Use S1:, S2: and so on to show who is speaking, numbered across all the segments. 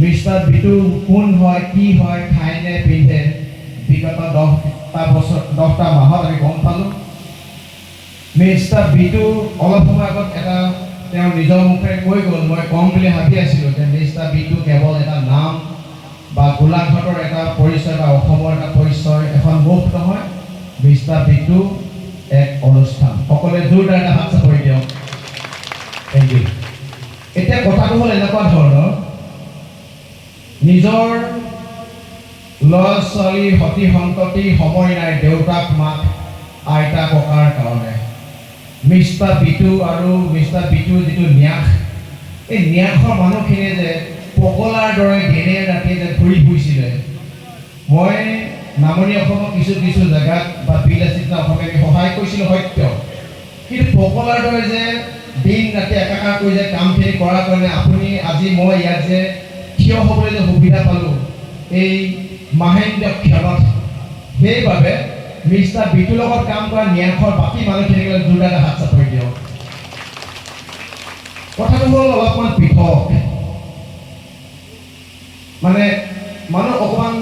S1: Mister B2, কোন হয়, কি হয় খায় নে পিন্ধে? বিগত দহটা বছৰ, দহটা মাহত আমি গম পালোঁ। মিষ্টাৰ বিটু অলপ সময় আগত এটা তেওঁ নিজৰ মুখেৰে কৈ গ'ল, মই ক'ম বুলি ভাবি আছিলোঁ যে মিষ্টাৰ বিটু কেৱল এটা নাম বা গোলাঘাটৰ এটা পৰিচয় বা অসমৰ এটা পৰিচয় এখন মুখ নহয়, মিষ্টাৰ বিটু এক অনুষ্ঠান। সকলোৱে জোৰদাৰ এটা হাত চাপৰি দিয়ক। থেংক ইউ এতিয়া কথাটো হ'ল এনেকুৱা ধৰণৰ নিজৰ ল'ৰা ছোৱালী সতি সন্ততি সময় নাই, দেউতাক, মাক, আইতা ককাৰ কাৰণে। মিষ্টাৰ বিটু আৰু মিষ্টাৰ বিটু যিটো ন্যাস, এই ন্যাসৰ মানুহখিনিয়ে যে পগলাৰ দৰে দিনে ৰাতিয়ে যে ঘূৰি ফুৰিছিলে। মই নামনি অসমৰ কিছু কিছু জেগাত বা বিলাসিতা অসমীয়াকে সহায় কৰিছিলোঁ সত্য। কিন্তু পগলাৰ দৰে যে দিন ৰাতি একাকাৰ কৰি যে কামখিনি কৰাৰ কাৰণে আপুনি, আজি মই ইয়াত যে থিয় হ'বলৈ সুবিধা পালোঁ, এই মাহেন্দ্ৰ ক্ষণত সেইবাবে মিষ্টাৰ বিটুৰ লগত কাম কৰা ন্যাসৰ বাকী মানুহখিনিক জোৰদাৰ হাত চাপৰি দিয়ক। কথাটো হ'ল অলপমান পৃথক। মানে মানুহ অকণমান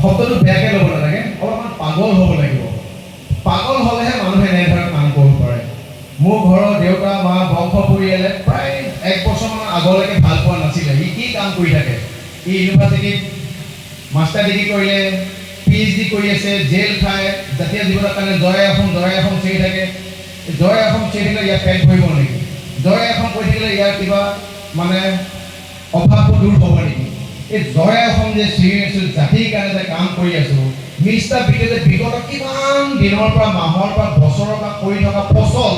S1: শব্দটো বেয়াকৈ ল'ব নালাগে, অলপমান পাগল হ'ব লাগিব। পাগল হ'লেহে মানুহে এনেধৰণে কাম কৰিব পাৰে। মোৰ ঘৰৰ দেউতা, মা বংশ পৰিয়ালে প্ৰায় এক বছৰমানৰ আগলৈকে ভালো পোৱা কাম কৰি থাকে। সি ইউনিভাৰ্চিটিত মাষ্টাৰ ডিগ্ৰী কৰিলে পি এইচ ডি কৰি আছে, জেল খায়, জাতীয় জীৱনৰ কাৰণে জয় আসন জয় আসন চিৰি থাকে। জয় আসন চিৰি থাকিলে ইয়াৰ পেট ভৰিব নেকি? জয় আসন কৰি থাকিলে ইয়াৰ কিবা মানে অভাৱটো দূৰ হ'ব নেকি? এই জয় আসন যে চিৰি আছোঁ, জাতিৰ কাৰণে যে কাম কৰি আছোঁ, মিষ্টাৰ যে বিগত কিমান দিনৰ পৰা, মাহৰ পৰা, বছৰৰ পৰা কৰি থকা ফচল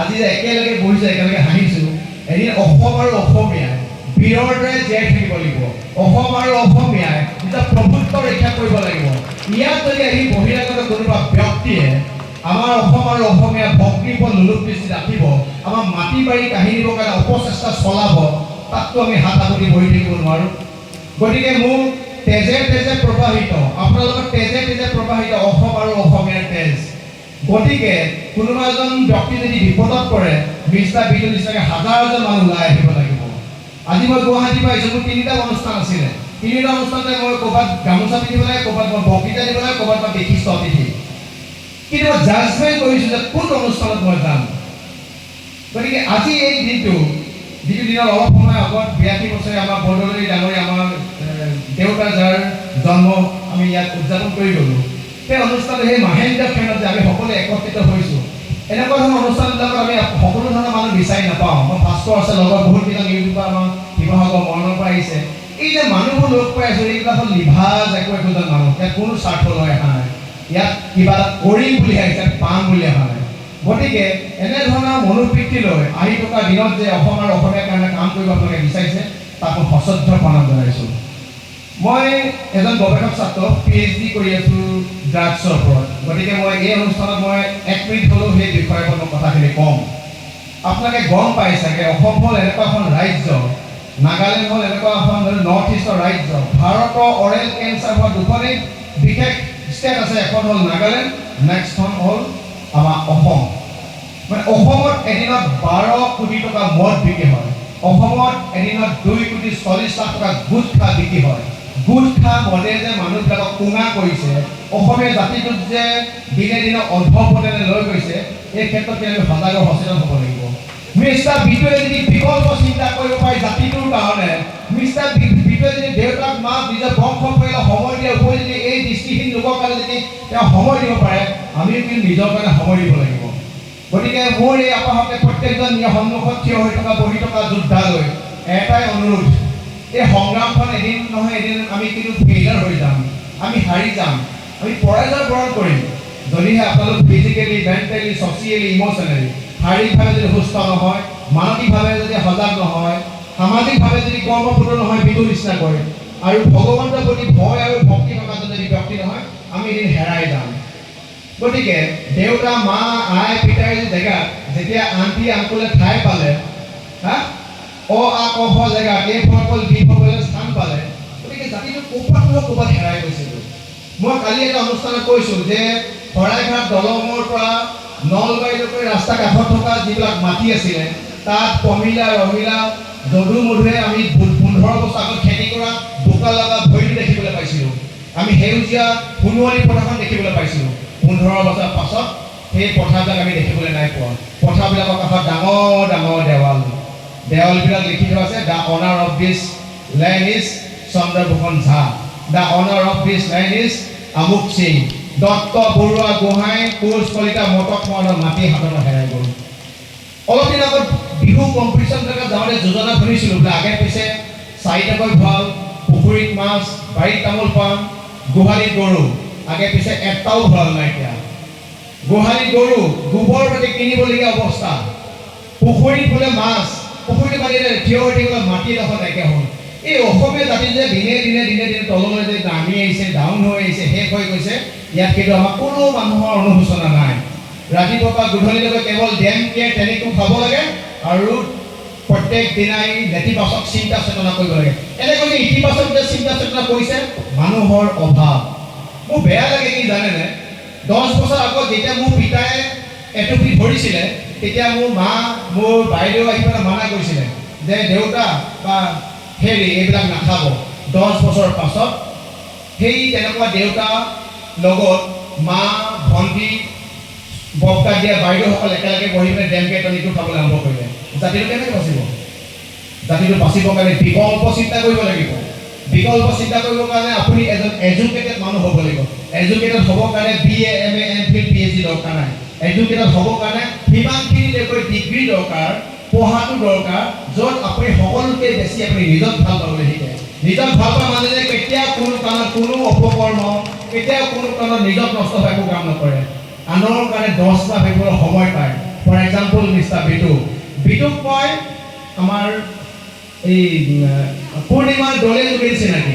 S1: আজি যে একেলগে বহিছে একেলগে হাঁহিছোঁ, এদিন অসম আৰু অসমীয়াই বীৰৰ দৰে জীয়াই থাকিব লাগিব। অসম আৰু অসমীয়াই নিজৰ প্ৰভুত্ব ৰক্ষা কৰিব লাগিব। ইয়াত যদি আহি বহিৰাগত কোনোবা ব্যক্তিয়ে আমাৰ অসম আৰু অসমীয়া ভক্তিৰ ওপৰত লোলুপ ৰাখিব, আমাৰ মাটি বাৰী কাহিনীৰ কাৰণে অপচেষ্টা চলাব, তাততো আমি হাত সাৱটি বহি থাকিব নোৱাৰোঁ। গতিকে মোৰ তেজে তেজে প্ৰবাহিত, আপোনালোকৰ তেজে তেজে প্ৰবাহিত অসম আৰু অসমীয়াৰ তেজ। গতিকে কোনোবা এজন ব্যক্তি যদি বিপদত পৰে, মিষ্টাৰ বিজু নিচিনাকৈ হাজাৰ হাজাৰ মানুহ ওলাই আহিব লাগিব আজি মই গুৱাহাটীৰ পৰা আহিছোঁ মোৰ তিনিটা অনুষ্ঠান আছিলে। তিনিটা অনুষ্ঠানতে মই ক'ৰবাত গামোচা পিন্ধিব লাগে ক'ৰবাত মই বক্তৃতা দিব লাগে ক'ৰবাত মই বিশিষ্ট অতিথি কিন্তু মই জাজমেণ্ট কৰিছোঁ যে কোন অনুষ্ঠানত মই যাম। গতিকে আজি এই দিনটো যিটো দিনত অলপ সময় আগত বিৰাশী বছৰে আমাৰ বৰদলৈ ডাঙৰীয়া আমাৰ এ, দেউতাৰ যাৰ জন্ম আমি ইয়াত উদযাপন কৰি গ'লোঁ সেই অনুষ্ঠানত সেই মাহেন্দ্ৰ ক্ষণত যে আমি সকলোৱে একত্ৰিত হৈছোঁ এনেকুৱা ধৰণৰ অনুষ্ঠানবিলাকত আমি সকলো ধৰণৰ মানুহ বিচাৰি নাপাওঁ। মই ভাস্কৰ আছে লগত বহুত কেইজন ইউটিউবাৰ আমাৰ শিৱসাগৰ মৰণৰ পৰা এই যে মানুহবোৰ লগ পাই আছোঁ এইবিলাক হ'ল লিভাজ একো একোজন মানুহ। ইয়াত কোনো স্বাৰ্থ লৈ অহা নাই। ইয়াত কিবা কৰিম বুলি আহিছে, পাম বুলি অহা নাই। গতিকে এনেধৰণৰ মনোবৃত্তি লৈ আহি থকা দিনত যে অসম আৰু অসমীয়াৰ কাৰণে কাম কৰিব আপোনালোকে বিচাৰিছে, তাক মই সশ্ৰদ্ধ প্ৰণাম জনাইছোঁ। মই এজন গৱেষক ছাত্ৰ পি এইচ ডি কৰি আছোঁ ড্ৰাগছৰ ওপৰত। গতিকে মই এই অনুষ্ঠানত মই এক মিনিট হ'লেও সেই বিষয়ৰ মই কথাখিনি ক'ম। আপোনালোকে গম পাই চাগে, অসম হ'ল এনেকুৱা এখন ৰাজ্য নাগালেণ্ড হ'ল এনেকুৱা এখন নৰ্থ ইষ্টৰ ৰাজ্য। ভাৰতৰ অৰেল কেঞ্চাৰ হোৱা দুখনেই বিশেষ ষ্টেট আছে এখন হ'ল নাগালেণ্ড নেক্সটখন হ'ল আমাৰ অসম। মানে অসমত এদিনত বাৰ কোটি টকা মদ বিক্ৰী হয়। অসমত এদিনত দুই কোটি চল্লিছ লাখ টকা গুটখা বিক্ৰী হয়। গুটখা মদে যে মানুহবিলাকক কোঙা কৰিছে, অসমীয়া জাতিটোক যে দিনে দিনে অধপতনে লৈ গৈছে, এই ক্ষেত্ৰত আমি সজাগ সচেতন হ'ব লাগিব। মিষ্টাৰ বিটুৱে যদি বিকল্প চিন্তা কৰিব পাৰে জাতিটোৰ কাৰণে মিষ্টাৰ বিটুৱে যদি দেউতাক মাক নিজৰ বংশ পৰিয়ালক সময় দিয়াৰ উপৰি যদি এই দৃষ্টিহীন লোকৰ কাৰণে যদি তেওঁ সময় দিব পাৰে আমিও কিন্তু নিজৰ কাৰণে সময় দিব লাগিব। গতিকে মোৰ এই আপাহতে প্ৰত্যেকজন সন্মুখত থিয় হৈ থকা, বহি থকা যোদ্ধালৈ এটাই অনুৰোধ, এই সংগ্ৰামখন এদিন নহয়, এদিন আমি কিন্তু ফেইলাৰ হৈ যাম, আমি হাৰি যাম, আমি পৰাজয় বৰণ কৰিম। যদিহে আপোনালোক ফিজিকেলি মেণ্টেলি ছ'চিয়েলি ইম'চনেলি শাৰীৰিকভাৱে যদি সুস্থ নহয় মানসিকভাৱে যদি সজাগ নহয় সামাজিকভাৱে যদি কৰ্মপটু নহয় বিদু নিচিনাকৈ আৰু ভগৱন্তৰ প্ৰতি ভয় আৰু ভক্তি থকা যদি ব্যক্তি নহয়, আমি এদিন হেৰাই যাম। গতিকে, দেউতা, মা, আই, পিতাই জেগাত, যেতিয়া আন্টি আংকুলে ঠাই পালে, হা? অ, আ, ক খ জেগাত, এই ফলাফল বি স্থান পালে, গতিকে জাতিটো ক'ৰবাত নহয় ক'ৰবাত হেৰাই গৈছিলোঁ। মই কালি এটা অনুষ্ঠানত কৈছোঁ যে, শৰাইঘাট দলঙৰ পৰা নলবাৰীলৈকে ৰাস্তা কাষত থকা যিবিলাক মাটি আছিলে, তাত পমিলা ৰমিলা যদু মধুৰে আমি পোন্ধৰ বছৰ আগত খেতি কৰা বোকা লগা ভৰিটো দেখিবলৈ পাইছিলোঁ। আমি সেউজীয়া সোণোৱালী পথাৰখন দেখিবলৈ পাইছিলোঁ। পোন্ধৰ বছৰ পাছত সেই পথাৰবিলাক আমি দেখিবলৈ নাই পোৱা। পথাৰবিলাকৰ কাষত ডাঙৰ ডাঙৰ দেৱাল। দেৱালবিলাক লিখি থোৱা আছে, the honour of this land is Chandrabhushan Jha. The honour of this land is আমুক সিং। দত্ত, বৰুৱা, গোহাঁই, কোচ, কলিতা, মটক, মৰাণৰ মাটি হাতত হেৰাই গ'ল। অলপ দিন আগত বিহু কম্পিটিশ্যনবিলাকত যাওঁতে যোজনা শুনিছিলোঁ, বোলে আগে পিছে চাৰিটাকৈ ভঁৰাল, পুখুৰীত মাছ, বাৰীত তামোল পাণ, গোহালিত গৰু, আগে পিছে এটাও ভঁৰাল নাই এতিয়া। গোহালিত গৰু, গোবৰ পাতি কিনিবলগীয়া অৱস্থা, পুখুৰীত বোলে মাছ, পুখুৰীটো পাতিলে থিয় হৈ থাকিবলৈ মাটি এডোখৰ নাইকিয়া হ'ল। এই অসমীয়া জাতি যে দিনে দিনে দিনে দিনে তললৈ যে নামি আহিছে ডাউন হৈ আহিছে, শেষ হৈ গৈছে, ইয়াত কিন্তু আমাৰ কোনো মানুহৰ অনুশোচনা নাই। ৰাতিপুৱা পৰা গধূলিলৈকে কেৱল ডেম কেয়াৰ তেনেকো খাব লাগে আৰু প্ৰত্যেক দিনাই নেতিবাচক চিন্তা চেতনা কৰিব লাগে। এনেকৈ ইতিবাচক যে চিন্তা চেতনা কৰিছে, মানুহৰ অভাৱ। মোৰ বেয়া লাগে কি জানেনে? দহ বছৰ আগত যেতিয়া মোৰ পিতাই এটুপি ধৰিছিলে, তেতিয়া মোৰ মা, মোৰ বাইদেউ আহি পেলাই মানা কৰিছিলে যে, দেউতা বা হেৰি, এইবিলাক নাখাব। দহ বছৰ পাছত সেই তেনেকুৱা দেউতা লগত মা, ভণ্টি বক্তা দিয়া বাইদেউসকল একেলগে বহি পেলাই ডেম কেটনিটো খাবলৈ আৰম্ভ কৰিলে। জাতিটো কেনেকৈ বাচিব? জাতিটো বাচিবৰ কাৰণে বিকল্প চিন্তা কৰিব লাগিব। বিকল্প চিন্তা কৰিবৰ কাৰণে আপুনি এজন এডুকেটেড মানুহ হ'ব লাগিব। এডুকেটেড হ'বৰ কাৰণে B A M A M Phil P H D দৰকাৰ নাই। এডুকেটেড হ'বৰ কাৰণে সিমানখিনিলৈকৈ ডিগ্ৰী দৰকাৰ পঢ়াটো দৰকাৰ য'ত আপুনি সকলোতকৈ বেছি আপুনি নিজক ভাল পাবলৈ শিকে। নিজক ভাল পোৱা মানুহে কেতিয়াও কোনো কাৰণত কোনো অপকৰ্ম কেতিয়াও কোনো কাৰণত নিজক নষ্ট হোৱা একো কাম নকৰে। আনৰ কাৰণে দহটা ভাবিবলৈ সময় পায়। For example mister Bitu. বিটুক মই আমাৰ এই পূৰ্ণিমাৰ দলে যোগেদি চিনাকি।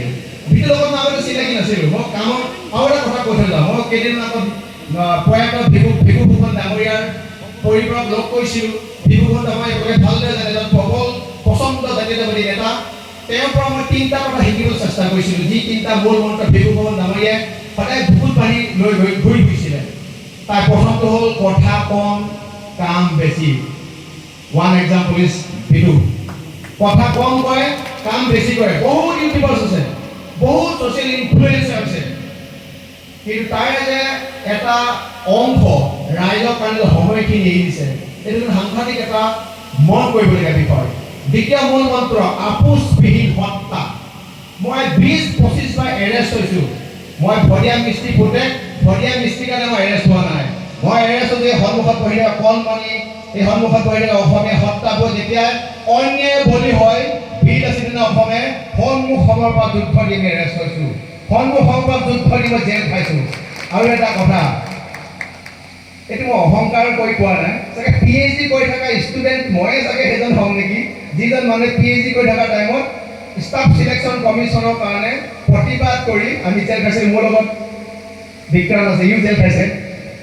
S1: বিটুৰ লগত মই আগতে চিনাকি নাছিলোঁ। মই কামত আৰু এটা কথা কৈ থৈ যাওঁ। মই কেইদিনমান আগত প্ৰয়াত ভিভু ভিভু ফুকন ডাঙৰীয়াৰ পৰিবাৰক লগ কৰিছিলোঁ। ফুকন ডাঙৰীয়া একেবাৰে ভালদৰে জানে, এজন প্ৰবল পচন্দ জাতীয়তাবাদী নেতা। তেওঁৰ পৰা মই তিনিটা কথা শিকিবলৈ চেষ্টা কৰিছিলোঁ। যি তিনিটা মূল মন্ত্ৰ ফুকন ডাঙৰীয়াই সদায় বুকুত বান্ধি লৈ গৈ ঘূৰি ফুৰিছিলে। তাৰ প্ৰথমটো হ'ল, কথা কম, কাম বেছি। ওৱান এক্সাম্পল ইজ ভিটু কথা কম কয়, কাম বেছি কৰে। বহুত ইউটিউবাৰ্ছ আছে। বহুত ছ'চিয়েল ইনফ্লুৱেঞ্চাৰ আছে। কিন্তু তাৰে যে এটা অংশ ৰাইজৰ কাৰণে সময়খিনি এৰি দিছে। এইটো সাংঘাতিক এটা মন কৰিবলগীয়া বিষয় দ্বিতীয় মূল মন্ত্ৰ, আপোচবিহীন সত্তা মই বিছ পঁচিছবাৰ এৰেষ্ট হৈছোঁ। মই ভদিয়া মিস্ত্ৰী পুতেক ভদিয়া মিস্ত্ৰীৰ কাৰণে মই এৰেষ্ট হোৱা নাই। মই এৰেষ্ট হৈছোঁ এই সন্মুখত বহি থকা কণমানি এই সন্মুখত বহি থকা অসমীয়া সত্তাবোৰ যেতিয়া অন্যায় বলি হয়, ভিৰ আছিল দিনা অসমে সন্মুখ সমৰ পৰা যুদ্ধ দি আমি এৰেষ্ট হৈছোঁ। সন্মুখ সমৰ পৰা যুদ্ধ দি মই জেল খাইছোঁ। আৰু এটা কথা এইটো মই অহংকাৰ কৰি কোৱা নাই। চাগে পি এইচ ডি কৰি থকা ষ্টুডেণ্ট ময়ে চাগে সেইজন হওঁ নেকি? যিজন মানুহে পি এইচ ডি কৰি থকা টাইমত ষ্টাফ চিলেকশ্যন কমিশ্যনৰ কাৰণে প্ৰতিবাদ কৰি আমি জেল খাইছিলোঁ। মোৰ লগত বিক্ৰম আছে, ইও জেল খাইছে।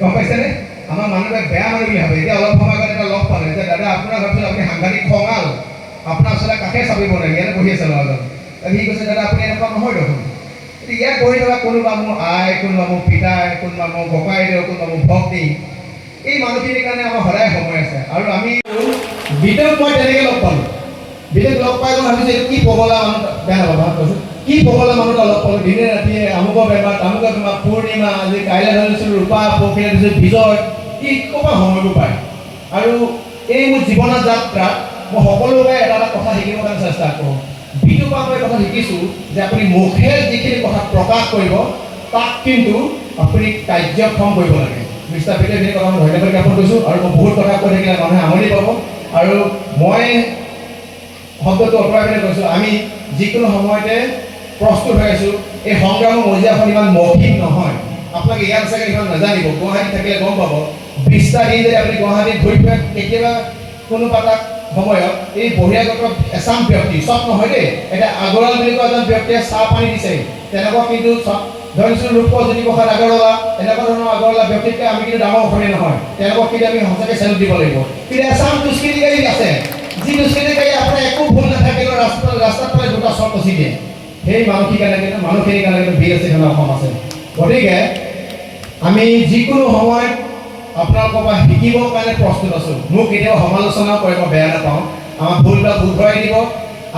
S1: গম পাইছেনে? আমাৰ মানুহে বেয়া মানুহ ভাবে। এতিয়া অলপ সময় আগত এটা লগ পালে। যে দাদা, আপোনাৰ ভাবিছিলোঁ আপুনি সাংঘাতিক খঙাল। আপোনাৰ ওচৰলৈ কাষে চাপিব নাই ইয়াতে বহি আছে ল'ৰাজন। সি কৈছে, দাদা, আপুনি এনেকুৱা নহয় দেখোন। ইয়াত বহি থকা কোনোবা মোৰ আই কোনোবা মোৰ পিতাই কোনোবা মোৰ ককাইদেউ কোনোবা মোৰ ভক্তি এই মানুহখিনিৰ কাৰণে আমাৰ সদায় সময় আছে আৰু আমি বিদেশ মই তেনেকৈ লগ পালোঁ বিদেশ লগ পাই মই ভাবিছোঁ কি পগলা মানুহ বেয়া নাপাবা কৈছোঁ কি পগলা মানুহ এটা লগ পালোঁ দিনে ৰাতিয়ে আমুকৰ বেমাৰ তামুকৰ বেমাৰ পূৰ্ণিমা আজি কাইলৈ ধৰিছোঁ ৰূপা পৰহিলৈ ধৰিছোঁ বিজয় ই ক'ৰপৰা সময়বোৰ পায় আৰু এই মোৰ জীৱনৰ যাত্ৰাত মই সকলোকে এটা এটা কথা শিকিবৰ কাৰণে চেষ্টা কৰোঁ বিটুৰ পৰা মই কথা শিকিছোঁ যে আপুনি মুখে যিখিনি কথা প্ৰকাশ কৰিব, তাক কিন্তু আপুনি কাৰ্যক্ষম কৰিব লাগে। মিষ্টাৰ এইখিনি কথা মই ধন্যবাদ জ্ঞাপন কৰিছোঁ আৰু মই বহুত কথা কৈ থাকিলে মানুহে আমনি পাব। আৰু মই শব্দটো অঁতৰাই পেলাই কৈছোঁ, আমি যিকোনো সময়তে প্ৰস্তুত হৈ আছোঁ, এই সংগ্ৰামৰ মজিয়াখন ইমান মৌখিক নহয়। আপোনালোকে ইয়াত চাগে ইমান নাজানিব, গুৱাহাটীত থাকিলে গম পাব। বিছটা দিন যদি আপুনি গুৱাহাটীত ঘূৰি ফুৰে, কেতিয়াবা কোনোবা এটা সময়ত এই বহিৰাগত এচাম ব্যক্তি, চব নহয় দেই এতিয়া আগৰৱাল বুলি কোৱা এজন ব্যক্তিয়ে চাহ পানী দিছে। তেনেকুৱা কিন্তু ধৰিছোঁ ৰূপ জ্যোতিপ্ৰসাদ আগৰৱালা, এনেকুৱা ধৰণৰ আগৰৱালা ব্যক্তিতকৈ আমি কিন্তু ডাঙৰ অসমীয়া নহয়। তেওঁলোকক কিন্তু আমি সঁচাকৈ চেলুট দিব লাগিব। কিন্তু এচাম দুষ্কৃতিকাৰী আছে। যি দুষ্কৃতিকাৰী আপোনাৰ একো ভুল নাথাকিলেও ৰাস্তাত ৰাস্তাত পালে দুটা চৰ কচি দিয়ে। সেই মানসিক কাৰণে মানুহখিনিৰ কাৰণে ভিৰ আছে অসম আছে। গতিকে, আমি যিকোনো সময়ত আপোনালোকৰ পৰা শিকিবৰ কাৰণে প্ৰস্তুত আছোঁ। মোক কেতিয়াও সমালোচনাও কৰিব বেয়া নাপাওঁ। আমাৰ ভুল বা শুধৰাই দিব।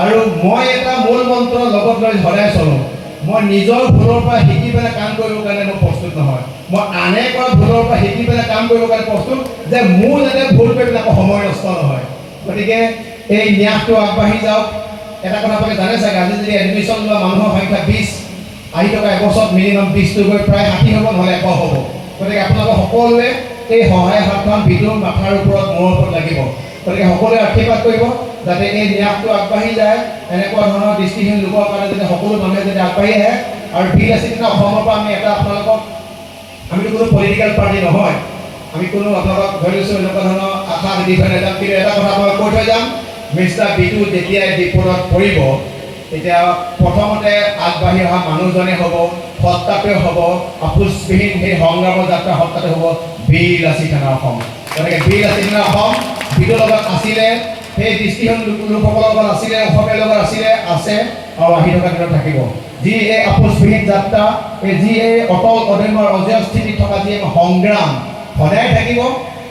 S1: আৰু মই এটা মূল মন্ত্ৰ লগত লৈ সদায় চলোঁ। মই নিজৰ ভুলৰ পৰা শিকি পেলাই কাম কৰিবৰ কাৰণে মই প্ৰস্তুত নহয়। মই আনে কৰা ভুলৰ পৰা শিকি পেলাই কাম কৰিবৰ কাৰণে প্ৰস্তুত, যে মোৰ যাতে ভুল কৰি পেলাই আকৌ সময় নষ্ট নহয়। গতিকে এই ন্যাসটো আগবাঢ়ি যাওক। এটা কথা আপুনি জানে চাগে, আজি যদি এডমিশ্যন লোৱা মানুহৰ সংখ্যা বিছ আহি থকা এবছৰত মিনিমাম বিছটো গৈ প্ৰায় ষাঠি হ'ব, নহ'লে এশ হ'ব। গতিকে আপোনালোকে সকলোৱে এই সহায় হাতখন বিদুৰ মাথাৰ ওপৰত মূৰৰ ওপৰত লাগিব। গতিকে সকলোৱে আশীৰ্বাদ কৰিব, যাতে এই ন্যাসটো আগবাঢ়ি যায়। এনেকুৱা ধৰণৰ দৃষ্টিহীন লোকৰ কাৰণে যাতে সকলো মানুহে যাতে আগবাঢ়ি আহে। আৰু ভিৰ আছে কিন্তু অসমৰ পৰা আমি এটা আপোনালোকক আমিতো কোনো পলিটিকেল পাৰ্টি নহয়। আমি কোনো আপোনালোকক, ধৰি লৈছোঁ, এনেকুৱা ধৰণৰ আশা নিৰ্ভৰ নেতাম কিন্তু এটা কথা মই কৈ থৈ যাম, মিষ্টাৰ বিটু যেতিয়াই বিপদত পৰিব, তেতিয়া প্ৰথমতে আগবাঢ়ি অহা মানুহজনে হ'ব। সত্তাটোৱে হ'ব আপোচবিহীন সেই সংগ্ৰামৰ যাত্ৰা সত্তাটো হ'ব বীৰ লাচি থানা অসম। গতিকে বীৰ লাচি থানা অসম বিটুৰ লগত আছিলে সেই দৃষ্টিহীন লোক- লোকসকলৰ লগত আছিলে অসমীয়াৰ লগত আছিলে আছে আৰু আহি থকা দিনত থাকিব। যি এই আপোচবিহীন যাত্ৰা এই যি এই অটল অদম্য অজয় স্থিতিত থকা যি সংগ্ৰাম সদায় থাকিব।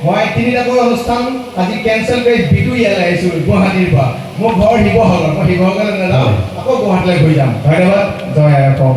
S1: মই তিনিটাকৈ অনুষ্ঠান আজি কেঞ্চেল কৰি বিটু ইয়ালৈ আহিছোঁ গুৱাহাটীৰ পৰা। মোৰ ঘৰ শিৱসাগৰ মই শিৱসাগৰলৈ নাযাওঁ আকৌ গুৱাহাটীলৈ ঘূৰি যাম। ধন্যবাদ জয় আই অসম।